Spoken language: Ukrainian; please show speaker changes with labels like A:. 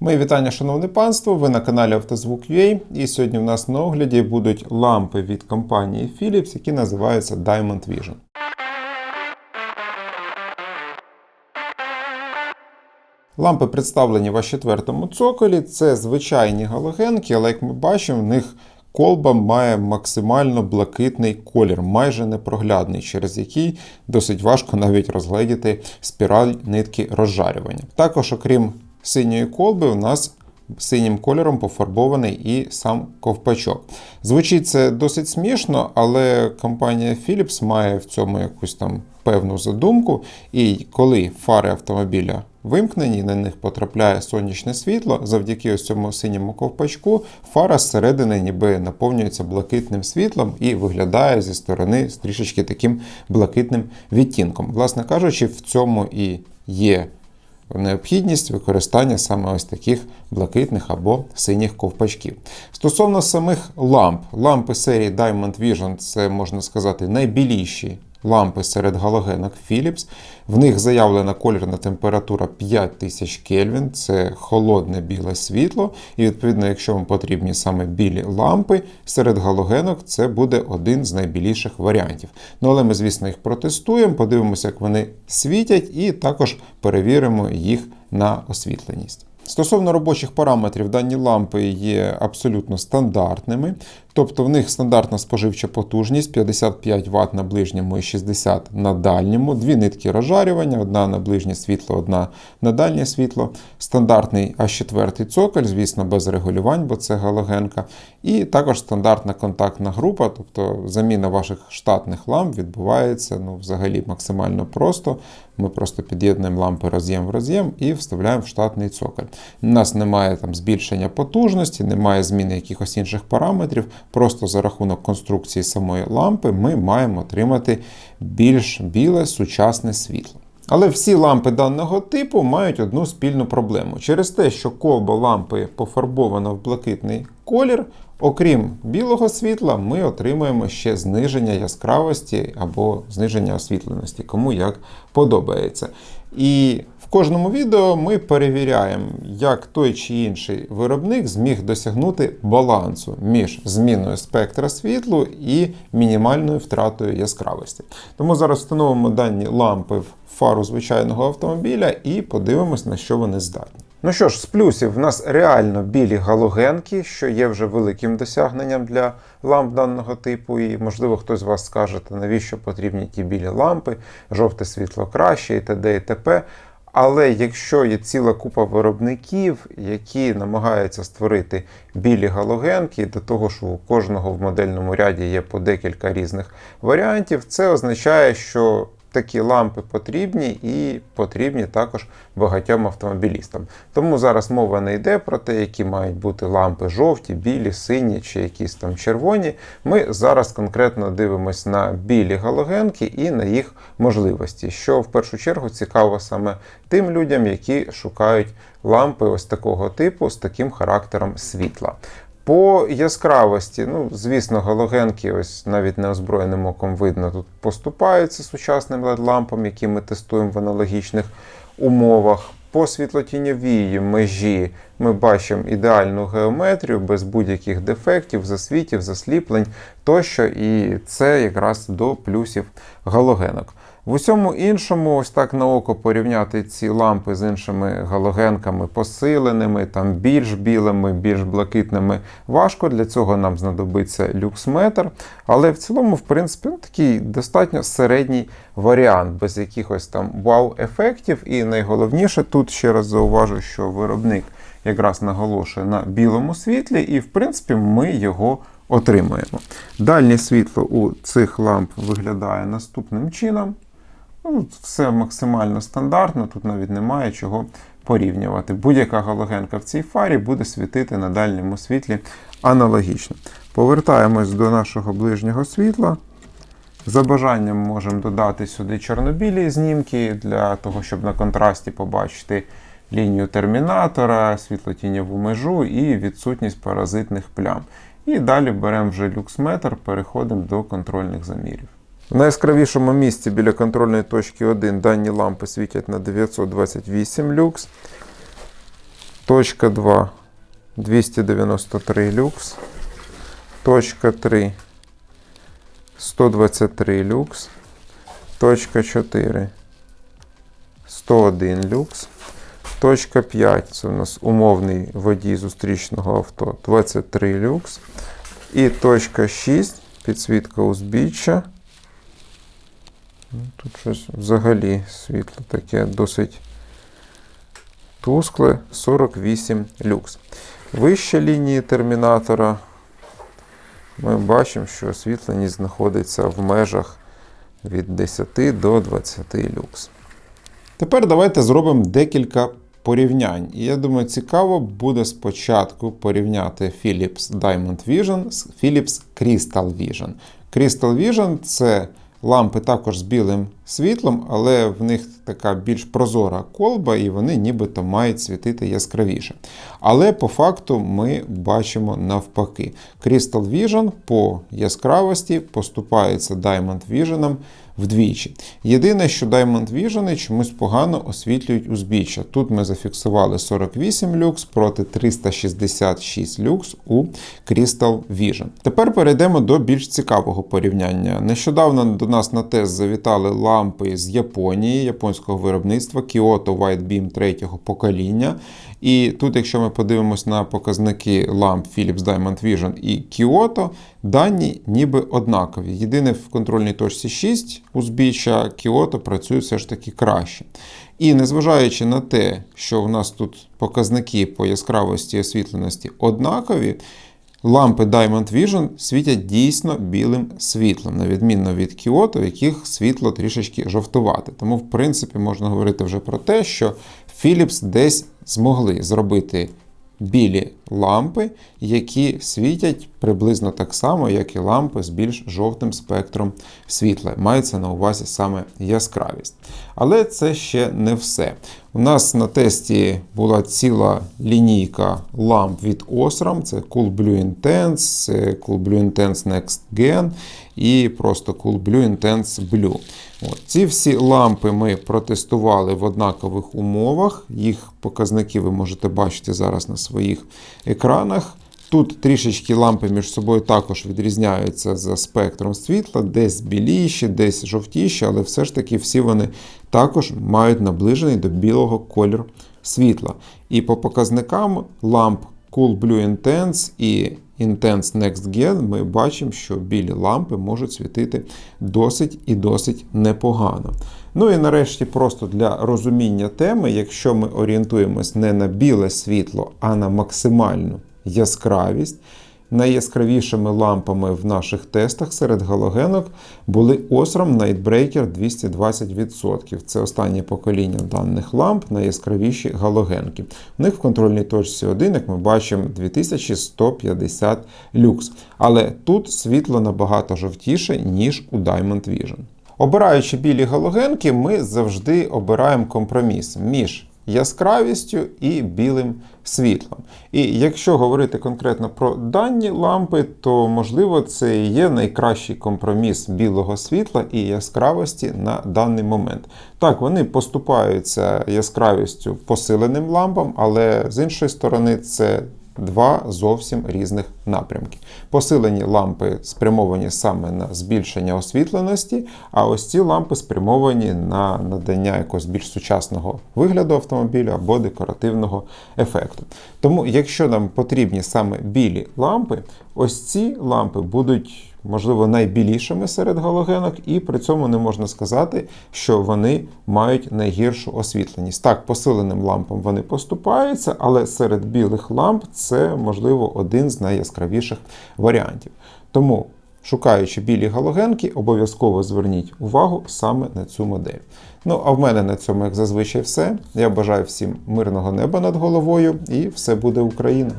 A: Мої вітання, шановне панство! Ви на каналі Автозвук.ua і сьогодні в нас на огляді будуть лампи від компанії Philips, які називаються Diamond Vision. Лампи представлені в четвертому цоколі. Це звичайні галогенки, але як ми бачимо, в них колба має максимально блакитний колір, майже непроглядний, через який досить важко навіть розгледіти спіраль нитки розжарювання. Також, окрім синьої колби, у нас синім кольором пофарбований і сам ковпачок. Звучить це досить смішно, але компанія Philips має в цьому якусь там певну задумку. І коли фари автомобіля вимкнені, на них потрапляє сонячне світло, завдяки ось цьому синьому ковпачку, фара зсередини ніби наповнюється блакитним світлом і виглядає зі сторони з трішечки таким блакитним відтінком. Власне кажучи, в цьому і є необхідність використання саме ось таких блакитних або синіх ковпачків. Стосовно самих ламп, лампи серії Diamond Vision це можна сказати найбіліші лампи серед галогенок Philips. В них заявлена кольорна температура 5000 Кельвін, це холодне біле світло. І відповідно, якщо вам потрібні саме білі лампи серед галогенок, це буде один з найбіліших варіантів. Ну але ми, звісно, їх протестуємо, подивимося, як вони світять, і також перевіримо їх на освітленість. Стосовно робочих параметрів, дані лампи є абсолютно стандартними, тобто в них стандартна споживча потужність 55 Вт на ближньому і 60 на дальньому, дві нитки розжарювання, одна на ближнє світло, одна на дальнє світло, стандартний А4 цоколь, звісно, без регулювань, бо це галогенка, і також стандартна контактна група, тобто заміна ваших штатних ламп відбувається ну, взагалі максимально просто. Ми просто під'єднуємо лампи роз'єм в роз'єм і вставляємо в штатний цоколь. У нас немає там збільшення потужності, немає зміни якихось інших параметрів. Просто за рахунок конструкції самої лампи ми маємо отримати більш біле сучасне світло. Але всі лампи даного типу мають одну спільну проблему. Через те, що колба лампи пофарбована в блакитний колір, окрім білого світла, ми отримуємо ще зниження яскравості або зниження освітленості, кому як подобається. І в кожному відео ми перевіряємо, як той чи інший виробник зміг досягнути балансу між зміною спектра світлу і мінімальною втратою яскравості. Тому зараз встановимо дані лампи в фару звичайного автомобіля і подивимось, на що вони здатні. Ну що ж, з плюсів, в нас реально білі галогенки, що є вже великим досягненням для ламп даного типу. І, можливо, хтось з вас скаже, навіщо потрібні ті білі лампи, жовте світло краще і т.д. і т.п. Але якщо є ціла купа виробників, які намагаються створити білі галогенки, до того, що у кожного в модельному ряді є по декілька різних варіантів, це означає, що такі лампи потрібні і потрібні також багатьом автомобілістам. Тому зараз мова не йде про те, які мають бути лампи жовті, білі, сині чи якісь там червоні. Ми зараз конкретно дивимося на білі галогенки і на їх можливості, що в першу чергу цікаво саме тим людям, які шукають лампи ось такого типу з таким характером світла. По яскравості, ну, звісно, галогенки, ось навіть неозброєним оком видно, тут поступаються сучасним LED-лампам, які ми тестуємо в аналогічних умовах. По світлотіньовій межі ми бачимо ідеальну геометрію без будь-яких дефектів, засвітів, засліплень тощо, і це якраз до плюсів галогенок. В усьому іншому, ось так на око порівняти ці лампи з іншими галогенками посиленими, там більш білими, більш блакитними, важко. Для цього нам знадобиться люксметр. Але в цілому, в принципі, ну, такий достатньо середній варіант, без якихось там вау-ефектів. І найголовніше тут ще раз зауважу, що виробник якраз наголошує на білому світлі, і, в принципі, ми його отримуємо. Дальнє світло у цих ламп виглядає наступним чином. Ну, Все максимально стандартно, тут навіть немає чого порівнювати. Будь-яка галогенка в цій фарі буде світити на дальньому світлі аналогічно. Повертаємось до нашого ближнього світла. За бажанням можемо додати сюди чорнобілі знімки для того, щоб на контрасті побачити лінію термінатора, світлотіньову межу і відсутність паразитних плям. І далі беремо вже люксметр, переходимо до контрольних замірів. В найяскравішому місці біля контрольної точки 1 дані лампи світять на 928 люкс. Точка 2 293 люкс. Точка 3 123 люкс. Точка 4 101 люкс. Точка 5 це у нас умовний водій зустрічного авто 23 люкс. І точка 6 підсвітка узбіччя. Ну, Тут щось взагалі світло таке досить тускле 48 люкс. Вище лінії термінатора ми бачимо, що освітленість знаходиться в межах від 10 до 20 люкс. Тепер давайте зробимо декілька порівнянь. І я думаю, цікаво буде спочатку порівняти Philips Diamond Vision з Philips Crystal Vision. Crystal Vision це лампи також з білим світлом, але в них така більш прозора колба, і вони нібито мають світити яскравіше. Але по факту ми бачимо навпаки. Crystal Vision по яскравості поступається Diamond Vision вдвічі. Єдине, що Diamond Vision чомусь погано освітлюють узбіччя. Тут ми зафіксували 48 люкс проти 366 люкс у Crystal Vision. Тепер перейдемо до більш цікавого порівняння. Нещодавно до нас на тест завітали лампи з Японії, японського виробництва Kyoto White Beam третього покоління. І тут, якщо ми подивимось на показники ламп Philips Diamond Vision і Kyoto, дані ніби однакові. Єдине в контрольній точці 6 узбіччя Kyoto працює все ж таки краще. І незважаючи на те, що в нас тут показники по яскравості освітленості однакові, лампи Diamond Vision світять дійсно білим світлом, на відміну від Kyoto, в яких світло трішечки жовтувате. Тому, в принципі, можна говорити вже про те, що Philips десь змогли зробити білі лампи, які світять приблизно так само, як і лампи з більш жовтим спектром світла. Мається на увазі саме яскравість. Але це ще не все. У нас на тесті була ціла лінійка ламп від Osram. Це Cool Blue Intense, Cool Blue Intense Next Gen і просто Cool Blue Intense Blue. От. Ці всі лампи ми протестували в однакових умовах. Їх показники ви можете бачити зараз на своїх екранах. Тут трішечки лампи між собою також відрізняються за спектром світла, десь біліші, десь жовтіші, але все ж таки всі вони також мають наближений до білого кольору світла. І по показникам ламп Cool Blue Intense і Intense Next Gen ми бачимо, що білі лампи можуть світити досить і досить непогано. Ну і нарешті, просто для розуміння теми, якщо ми орієнтуємось не на біле світло, а на максимальну яскравість. Найяскравішими лампами в наших тестах серед галогенок були Osram Nightbreaker 220%. Це останнє покоління даних ламп, найяскравіші галогенки. В них в контрольній точці 1, як ми бачимо, 2150 люкс. Але тут світло набагато жовтіше, ніж у Diamond Vision. Обираючи білі галогенки, ми завжди обираємо компроміс між яскравістю і білим світлом. І якщо говорити конкретно про дані лампи, то можливо це є найкращий компроміс білого світла і яскравості на даний момент. Так, вони поступаються яскравістю посиленим лампам, але з іншої сторони, це Два зовсім різних напрямки. Посилені лампи спрямовані саме на збільшення освітленості, а ось ці лампи спрямовані на надання якогось більш сучасного вигляду автомобіля або декоративного ефекту. Тому, якщо нам потрібні саме білі лампи, ось ці лампи будуть. Можливо, найбілішими серед галогенок, і при цьому не можна сказати, що вони мають найгіршу освітленість. Так, посиленим лампам вони поступаються, але серед білих ламп це, можливо, один з найяскравіших варіантів. Тому, шукаючи білі галогенки, обов'язково зверніть увагу саме на цю модель. Ну, а в мене на цьому, як зазвичай, все. Я бажаю всім мирного неба над головою, і все буде Україна!